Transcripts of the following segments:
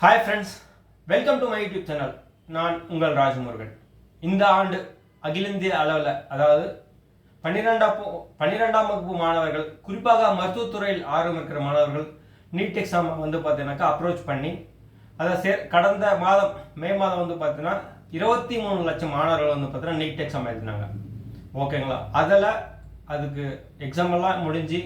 Hi friends welcome to my YouTube channel நான் உங்கள் ராஜமுருகன். இந்த ஆண்டு அகில இந்திய அளவில் அதாவது பன்னிரெண்டாம் போ- பன்னிரெண்டாம் வகுப்பு மாணவர்கள் குறிப்பாக மருத்துவத்துறையில் ஆர்வம் இருக்கிற மாணவர்கள் நீட் எக்ஸாம் வந்து பார்த்தீங்கன்னாக்கா அப்ரோச் பண்ணி அதை சே கடந்த மாதம் மே மாதம் வந்து பார்த்தீங்கன்னா இருபத்தி மூணு லட்சம் மாணவர்கள் வந்து பார்த்தீங்கன்னா நீட் எக்ஸாம் எழுதினாங்க. ஓகேங்களா அதில் அதுக்கு எக்ஸாம் எல்லாம் முடிஞ்சு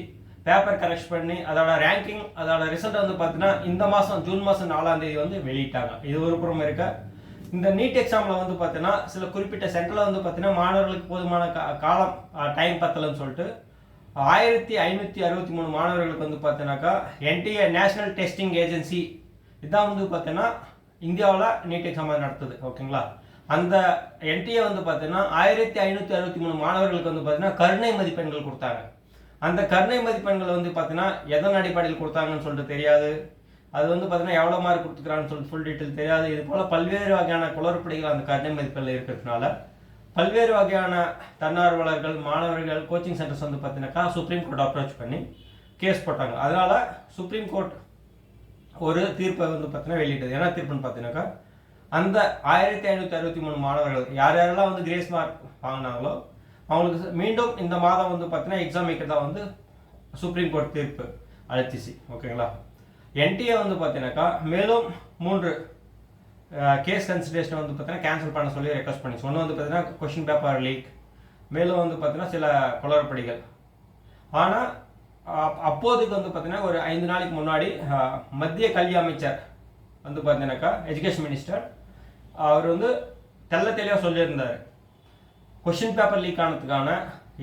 பேப்பர் கரெக்ட் பண்ணி அதோட ரேங்கிங் அதோட ரிசல்ட் வந்து பார்த்தீங்கன்னா இந்த மாதம் ஜூன் மாதம் நாலாம் தேதி வந்து வெளியிட்டாங்க. இது ஒரு புறம் இருக்க. இந்த நீட் எக்ஸாமில் வந்து பார்த்தீங்கன்னா சில குறிப்பிட்ட சென்டரில் வந்து பார்த்தீங்கன்னா மாணவர்களுக்கு போதுமான கா- காலம் டைம் பத்தலைன்னு சொல்லிட்டு ஆயிரத்தி ஐநூற்றி அறுபத்தி மூணு மாணவர்களுக்கு வந்து பார்த்தீங்கன்னாக்கா என்டிஏ நேஷனல் டெஸ்டிங் ஏஜென்சி இதான் வந்து பார்த்தீங்கன்னா இந்தியாவில் நீட் எக்ஸாம் நடத்துது. ஓகேங்களா? அந்த என்டிஏ வந்து பார்த்தீங்கன்னா ஆயிரத்தி ஐநூற்றி அறுபத்தி மூணு மாணவர்களுக்கு வந்து பார்த்தீங்கன்னா கருணை மதிப்பெண்கள் கொடுத்தாங்க. அந்த கருணை மதிப்பெண்கள் வந்து பார்த்தீங்கன்னா எதன் அடிப்படையில் கொடுத்தாங்கன்னு சொல்லிட்டு தெரியாது. அது வந்து பார்த்தீங்கன்னா எவ்வளோ மார்க் கொடுத்துக்கிறான்னு சொல்லிட்டு ஃபுல் டீட்டெயில் தெரியாது. இது போல் பல்வேறு வகையான குளறுபடிகள் அந்த கருணை மதிப்பெண்ணில் இருக்கிறதுனால பல்வேறு வகையான தன்னார்வலர்கள் மாணவர்கள் கோச்சிங் சென்டர்ஸ் வந்து பார்த்தீங்கன்னாக்கா சுப்ரீம் கோர்ட் அப்ரோச் பண்ணி கேஸ் போட்டாங்க. அதனால சுப்ரீம் கோர்ட் ஒரு தீர்ப்பை வந்து பார்த்தீங்கன்னா வெளியிட்டது. என்ன தீர்ப்புன்னு பார்த்தீங்கன்னாக்கா அந்த ஆயிரத்தி ஐநூற்றி அறுபத்தி மூணு மாணவர்கள் யார் யாரெல்லாம் வந்து கிரேஸ் மார்க் வாங்கினாங்களோ அவங்களுக்கு மீண்டும் இந்த மாதம் வந்து பார்த்தீங்கன்னா எக்ஸாம் வைக்கிறதா வந்து சுப்ரீம் கோர்ட் தீர்ப்பு அழைச்சிச்சு ஓகேங்களா? என்டிஏ வந்து பார்த்தீங்கன்னாக்கா மேலும் மூன்று கேஸ் கன்சிடரேஷன் வந்து பார்த்தீங்கன்னா கேன்சல் பண்ண சொல்லி ரெக்வஸ்ட் பண்ணிச்சு. ஒன்று வந்து பார்த்தீங்கன்னா கொஷின் பேப்பர் லீக் மேலும் வந்து பார்த்தீங்கன்னா சில குளறுபடிகள். ஆனால் அப்போதுக்கு வந்து பார்த்தீங்கன்னா ஒரு ஐந்து நாளைக்கு முன்னாடி மத்திய கல்வி அமைச்சர் வந்து பார்த்தீங்கன்னாக்கா எஜுகேஷன் மினிஸ்டர் அவர் வந்து தெள்ள தெளிவாக சொல்லியிருந்தார். கொஷின் பேப்பர் லீக் ஆனதுக்கான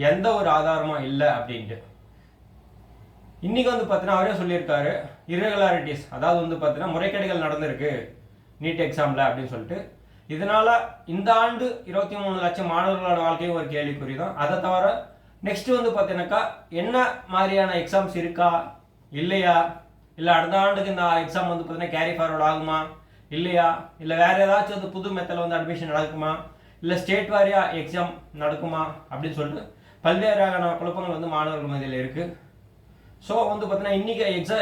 எந்த ஒரு ஆதாரமும் இல்லை அப்படின்ட்டு. இன்னைக்கு வந்து பார்த்தீங்கன்னா அவரே சொல்லியிருக்காரு இரகுலாரிட்டிஸ் அதாவது வந்து பார்த்தீங்கன்னா முறைகேடுகள் நடந்திருக்கு நீட் எக்ஸாமில் அப்படின்னு சொல்லிட்டு. இதனால் இந்த ஆண்டு இருபத்தி மூணு லட்சம் மாணவர்களோட வாழ்க்கையும் ஒரு கேள்விக்குறி தான். அதை தவிர நெக்ஸ்ட் வந்து பார்த்தீங்கன்னாக்கா என்ன மாதிரியான எக்ஸாம்ஸ் இருக்கா இல்லையா? இல்லை அடுத்த ஆண்டுக்கு இந்த எக்ஸாம் வந்து பார்த்தீங்கன்னா கேரி ஃபார்வர்ட் ஆகுமா இல்லையா? இல்லை வேறு ஏதாச்சும் வந்து புது மெத்தடில் வந்து அட்மிஷன் நடக்குமா? இல்லை ஸ்டேட் வாரியா எக்ஸாம் நடக்குமா அப்படின்னு சொல்லிட்டு பல்வேறு வகையான குழப்பங்கள் வந்து மாணவர்கள் மத்தியில் இருக்குது ஸோ வந்து பார்த்தீங்கன்னா இன்னைக்கு எக்ஸா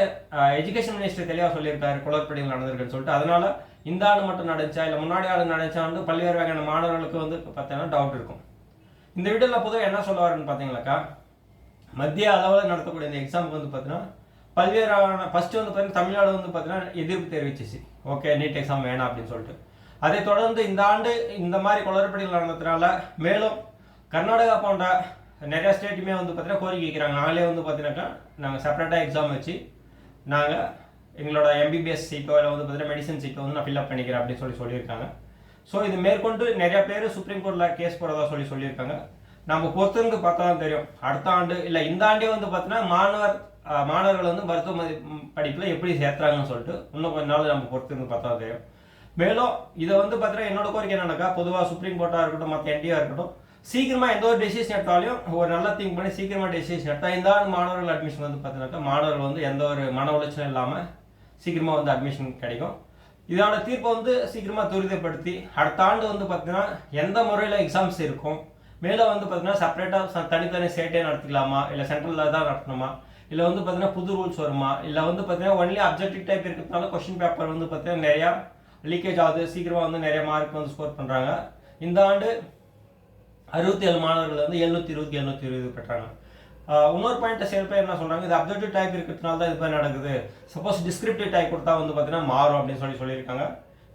எஜுகேஷன் மினிஸ்டர் தெளிவாக சொல்லியிருக்காரு குளறுபடிகள் நடந்திருக்குன்னு சொல்லிட்டு. அதனால இந்த ஆண்டு மட்டும் நடந்துச்சா இல்லை முன்னாடி ஆண்டு நடந்துச்சா வந்து பல்வேறு வகையான மாணவர்களுக்கு வந்து பார்த்தீங்கன்னா டவுட் இருக்கும். இந்த வீடியோவில் பொதுவாக என்ன சொல்லுவாருன்னு பார்த்தீங்களாக்கா மத்திய அளவில் நடத்தக்கூடிய இந்த எக்ஸாமுக்கு வந்து பார்த்தீங்கன்னா பல்வேறு ஃபஸ்ட்டு வந்து பார்த்தீங்கன்னா தமிழ்நாடு வந்து பார்த்தீங்கன்னா எதிர்ப்பு தெரிவிச்சிச்சு. ஓகே நீட் எக்ஸாம் வேணாம் அப்படின்னு சொல்லிட்டு. அதை தொடர்ந்து இந்த ஆண்டு இந்த மாதிரி குளறுபடிகள் நடந்ததுனால மேலும் கர்நாடகா போன்ற நிறைய ஸ்டேட்டுமே வந்து பார்த்தீங்கன்னா கோரிக்கை வைக்கிறாங்க. நாங்களே வந்து பார்த்தீங்கன்னாக்கா நாங்கள் செப்பரேட்டாக எக்ஸாம் வச்சு நாங்கள் எங்களோட எம்பிபிஎஸ் சீட்டோ இல்லை வந்து பார்த்தீங்கன்னா மெடிசன் சீட்டோ வந்து நான் ஃபில்அப் பண்ணிக்கிறேன் அப்படின்னு சொல்லி சொல்லியிருக்காங்க. ஸோ இது மேற்கொண்டு நிறைய பேர் சுப்ரீம் கோர்ட்டில் கேஸ் போடுறதா சொல்லி சொல்லியிருக்காங்க. நம்ம பொறுத்திருந்து பார்த்தா தான் தெரியும். அடுத்த ஆண்டு இல்லை இந்த ஆண்டே வந்து பார்த்தீங்கன்னா மாணவர் மாணவர்கள் வந்து மருத்துவ படிப்பில் எப்படி சேர்த்துறாங்கன்னு சொல்லிட்டு இன்னும் கொஞ்ச நாள் நம்ம பொறுத்திருந்து பார்த்தா தான் தெரியும். மேலும் இதை வந்து பார்த்தீங்கன்னா என்னோட கோரிக்கை என்னன்னாக்கா பொதுவாக சுப்ரீம் கோர்ட்டாக இருக்கட்டும் மற்ற என்டிஆ இருக்கட்டும் சீக்கிரமாக எந்த ஒரு டெசிஷன் எடுத்தாலும் ஒரு நல்ல திங்க் பண்ணி சீக்கிரமாக டெசிஷன் எடுத்தால் இந்த ஆண்டு மாணவர்கள் அட்மிஷன் வந்து பார்த்தீங்கன்னாக்கா மாணவர்கள் வந்து எந்த ஒரு மன உளைச்சலும் இல்லாமல் சீக்கிரமாக வந்து அட்மிஷன் கிடைக்கும். இதோட தீர்ப்பை வந்து சீக்கிரமாக துரிதப்படுத்தி அடுத்த ஆண்டு வந்து பார்த்தீங்கன்னா எந்த முறையில் எக்ஸாம்ஸ் இருக்கும் மேலே வந்து பார்த்தீங்கன்னா செப்பரேட்டாக தனித்தனி ஸ்டேட்டே நடத்திக்கலாமா இல்லை சென்ட்ரலில் தான் நடத்தணுமா இல்லை வந்து பார்த்தீங்கன்னா புது ரூல்ஸ் வருமா இல்லை வந்து பார்த்தீங்கன்னா ஒன்லி அப்ஜெக்டிவ் டைப் இருக்கிறதுனால கொஷின் பேப்பர் வந்து பார்த்தீங்கன்னா நிறையா லீக்கேஜ் ஆகுது. சீக்கிரமாக வந்து நிறைய மார்க் வந்து ஸ்கோர் பண்ணுறாங்க இந்த ஆண்டு அறுபத்தி ஏழு மாணவர்கள் வந்து எழுநூத்தி இருபத்தி எழுநூத்தி இருபது பெற்றாங்க. இன்னொரு பாயிண்ட்டை சில என்ன சொல்கிறாங்க இது அப்ஜெக்டிவ் டைப் இருக்கிறதுனால தான் இது மாதிரி நடக்குது. சப்போஸ் டிஸ்கிரிப்டிவ் டைப் கொடுத்தா வந்து பார்த்தீங்கன்னா மாறும் அப்படின்னு சொல்லி சொல்லியிருக்காங்க.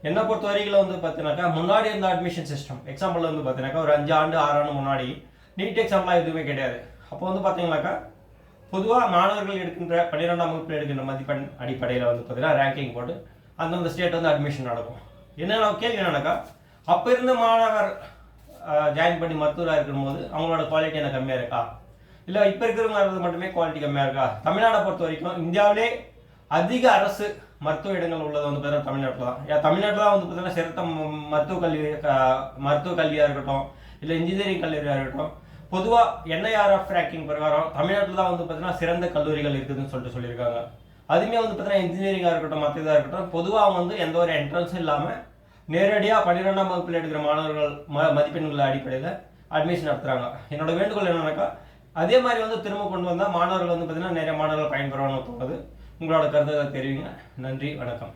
என்னை பொறுத்த வரைக்கும் வந்து பார்த்தீங்கன்னாக்கா முன்னாடி இருந்த அட்மிஷன் சிஸ்டம் எக்ஸாம்பிள் வந்து பார்த்தீங்கன்னாக்கா ஒரு அஞ்சு ஆண்டு ஆறு ஆண்டு முன்னாடி நீட் எக்ஸாம்லாம் எதுவுமே கிடையாது. அப்போ வந்து பார்த்தீங்கன்னாக்கா பொதுவாக மாணவர்கள் எடுக்கின்ற பன்னிரெண்டாம் வகுப்பில் எடுக்கின்ற மதிப்பெண் அடிப்படையில் வந்து பார்த்தீங்கன்னா ரேங்கிங் போட்டு அந்தந்த ஸ்டேட் வந்து அட்மிஷன் நடக்கும். என்ன கேள்வி என்னன்னாக்கா அப்போ இருந்த மாணவர் ஜாயின் பண்ணி மருத்துவராக இருக்கும்போது அவங்களோட குவாலிட்டி என்ன கம்மியாக இருக்கா? இல்லை இப்போ இருக்கிறவங்க மட்டுமே குவாலிட்டி கம்மியாக இருக்கா? தமிழ்நாடை பொறுத்த வரைக்கும் இந்தியாவிலே அதிக அரசு மருத்துவ இடங்கள் உள்ளது வந்து பார்த்தீங்கன்னா தமிழ்நாட்டில் தான். ஏன் தமிழ்நாட்டில் தான் வந்து பார்த்தீங்கன்னா சிறந்த மருத்துவ கல்வி மருத்துவ கல்வியாக இருக்கட்டும் இல்லை இன்ஜினியரிங் கல்லூரியாக இருக்கட்டும் பொதுவாக என்ஐஆர்எஃப் ரேக்கிங் பிரகாரம் தமிழ்நாட்டில் தான் வந்து பார்த்தீங்கன்னா சிறந்த கல்லூரிகள் இருக்குதுன்னு சொல்லிட்டு சொல்லியிருக்காங்க. அதுவுமே வந்து பார்த்தீங்கன்னா இன்ஜினியரிங்காக இருக்கட்டும் மற்ற இதாக இருக்கட்டும் பொதுவாக வந்து எந்த ஒரு என்ட்ரன்ஸும் இல்லாமல் நேரடியாக பன்னிரெண்டாம் வகுப்பில் எடுக்கிற மாணவர்கள் ம மதிப்பெண்கள் அடிப்படையில் அட்மிஷன் நடத்துகிறாங்க என்னோட வேண்டுகோள் என்னன்னாக்கா அதே மாதிரி வந்து திரும்ப கொண்டு வந்தால் மாணவர்கள் வந்து பார்த்தீங்கன்னா நிறைய மாணவர்கள் பயன்பெறணும்னு தோணுது. உங்களோட கருத்தை தெரிவிங்க. நன்றி வணக்கம்.